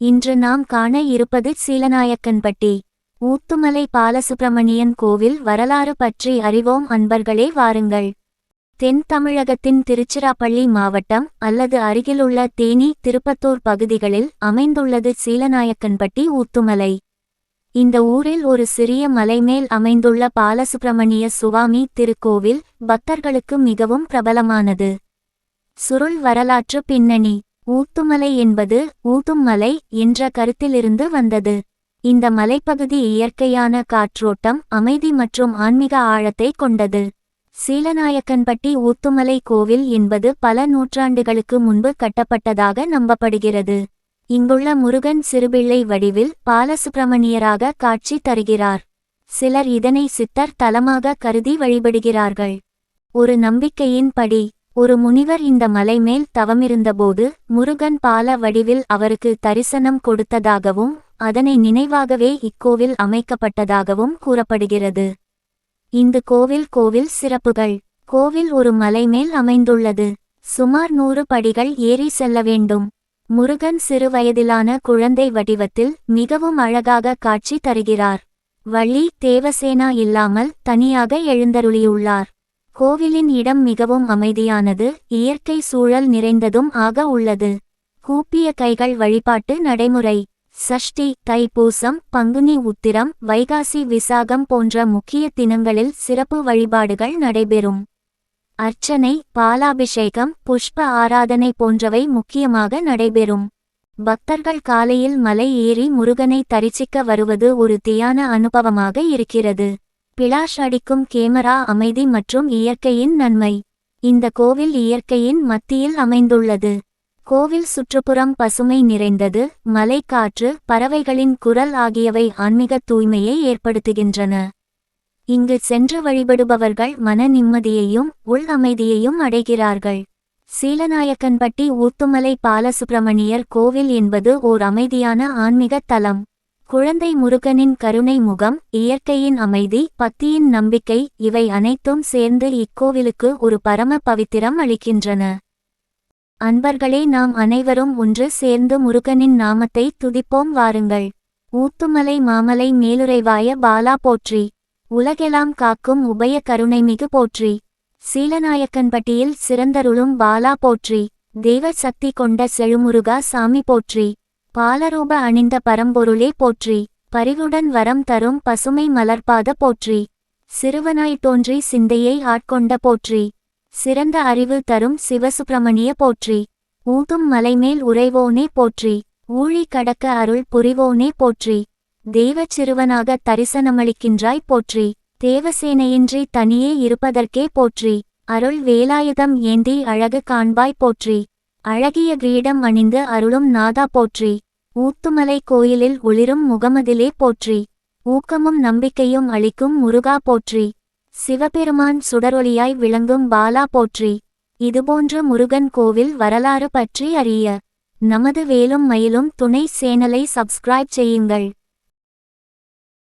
இன்று நாம் காண இருப்பது சீலநாயக்கன்பட்டி ஊத்துமலை பாலசுப்பிரமணியன் கோவில் வரலாறு பற்றி அறிவோம் அன்பர்களே வாருங்கள். தென் தமிழகத்தின் திருச்சிராப்பள்ளி மாவட்டம் அல்லது அருகிலுள்ள தேனி திருப்பத்தூர் பகுதிகளில் அமைந்துள்ளது சீலநாயக்கன்பட்டி ஊத்துமலை. இந்த ஊரில் ஒரு சிறிய மலைமேல் அமைந்துள்ள பாலசுப்பிரமணிய சுவாமி திருக்கோவில் பக்தர்களுக்கு மிகவும் பிரபலமானது. சுருள் வரலாற்று பின்னணி. ஊத்துமலை என்பது ஊதும் மலை என்ற கருத்திலிருந்து வந்தது. இந்த மலைப்பகுதி இயற்கையான காற்றோட்டம் அமைதி மற்றும் ஆன்மீக ஆழத்தை கொண்டது. சீலநாயக்கன்பட்டி ஊத்துமலை கோவில் என்பது பல நூற்றாண்டுகளுக்கு முன்பு கட்டப்பட்டதாக நம்பப்படுகிறது. இங்குள்ள முருகன் சிறுபிள்ளை வடிவில் பாலசுப்பிரமணியராக காட்சி தருகிறார். சிலர் இதனை சித்தர் தலமாக கருதி வழிபடுகிறார்கள். ஒரு நம்பிக்கையின்படி ஒரு முனிவர் இந்த மலைமேல் தவமிருந்தபோது முருகன் பால வடிவில் அவருக்கு தரிசனம் கொடுத்ததாகவும் அதனை நினைவாகவே இக்கோவில் அமைக்கப்பட்டதாகவும் கூறப்படுகிறது. இந்த கோவில் கோவில் சிறப்புகள். கோவில் ஒரு மலைமேல் அமைந்துள்ளது. சுமார் நூறு படிகள் ஏறி செல்ல வேண்டும். முருகன் சிறுவயதிலான குழந்தை வடிவத்தில் மிகவும் அழகாக காட்சி தருகிறார். வள்ளி தேவசேனா இல்லாமல் தனியாக எழுந்தருளியுள்ளார். கோவிலின் இடம் மிகவும் அமைதியானது இயற்கை சூழல் நிறைந்ததும் ஆக உள்ளது. கூப்பிய கைகள் வழிபாட்டு நடைமுறை. சஷ்டி தைப்பூசம் பங்குனி உத்திரம் வைகாசி விசாகம் போன்ற முக்கிய தினங்களில் சிறப்பு வழிபாடுகள் நடைபெறும். அர்ச்சனை பாலாபிஷேகம் புஷ்ப ஆராதனை போன்றவை முக்கியமாக நடைபெறும். பக்தர்கள் காலையில் மலை ஏறி முருகனை தரிசிக்க வருவது ஒரு தியான அனுபவமாக இருக்கிறது. பிளாஷ் அடிக்கும் கேமரா அமைதி மற்றும் இயற்கையின் நன்மை. இந்த கோவில் இயற்கையின் மத்தியில் அமைந்துள்ளது. கோவில் சுற்றுப்புறம் பசுமை நிறைந்தது மலை காற்று பறவைகளின் குரல் ஆகியவை ஆன்மீக தூய்மையை ஏற்படுத்துகின்றன. இங்கு சென்று வழிபடுபவர்கள் மன நிம்மதியையும் உள் அமைதியையும் அடைகிறார்கள். சீலநாயக்கன்பட்டி ஊத்துமலை பாலசுப்பிரமணியர் கோவில் என்பது ஓர் அமைதியான ஆன்மீக தலம். குழந்தை முருகனின் கருணை முகம் இயற்கையின் அமைதி பக்தியின் நம்பிக்கை இவை அனைத்தும் சேர்ந்து இக்கோவிலுக்கு ஒரு பரம பவித்திரம் அளிக்கின்றன. அன்பர்களே நாம் அனைவரும் ஒன்று சேர்ந்து முருகனின் நாமத்தை துதிப்போம். வாருங்கள். ஊத்துமலை மாமலை மேலுறைவாய பாலா போற்றி. உலகெல்லாம் காக்கும் உபய கருணைமிகு போற்றி. சீலநாயக்கன்பட்டியில் சிறந்தருளும் பாலா போற்றி. தெய்வ சக்தி கொண்ட செழுமுருகா சாமி போற்றி. பாலரூப அணிந்த பரம்பொருளே போற்றி பரிவுடன் வரம் தரும் பசுமை மலர்பாத போற்றி. சிறுவனாய் தோன்றி சிந்தையை ஆட்கொண்ட போற்றி. சிறந்த அறிவு தரும் சிவசுப்பிரமணிய போற்றி. ஊதும் மலைமேல் உறைவோனே போற்றி. ஊழி கடக்க அருள் புரிவோனே போற்றி. தெய்வச் சிறுவனாக தரிசனமளிக்கின்றாய் போற்றி. தேவசேனையின்றி தனியே இருப்பதற்கே போற்றி. அருள் வேலாயுதம் ஏந்தி அழகு காண்பாய் போற்றி. அழகிய கிரீடம் அணிந்து அருளும் நாதா போற்றி. ஊத்துமலை கோயிலில் ஒளிரும் முகமதிலே போற்றி. ஊக்கமும் நம்பிக்கையும் அளிக்கும் முருகா போற்றி. சிவபெருமான் சுடரொளியாய் விளங்கும் பாலா போற்றி. இதுபோன்ற முருகன் கோவில் வரலாறு பற்றி அறிய. நமது வேலும் மயிலும் துணை சேனலை சப்ஸ்கிரைப் செய்யுங்கள்.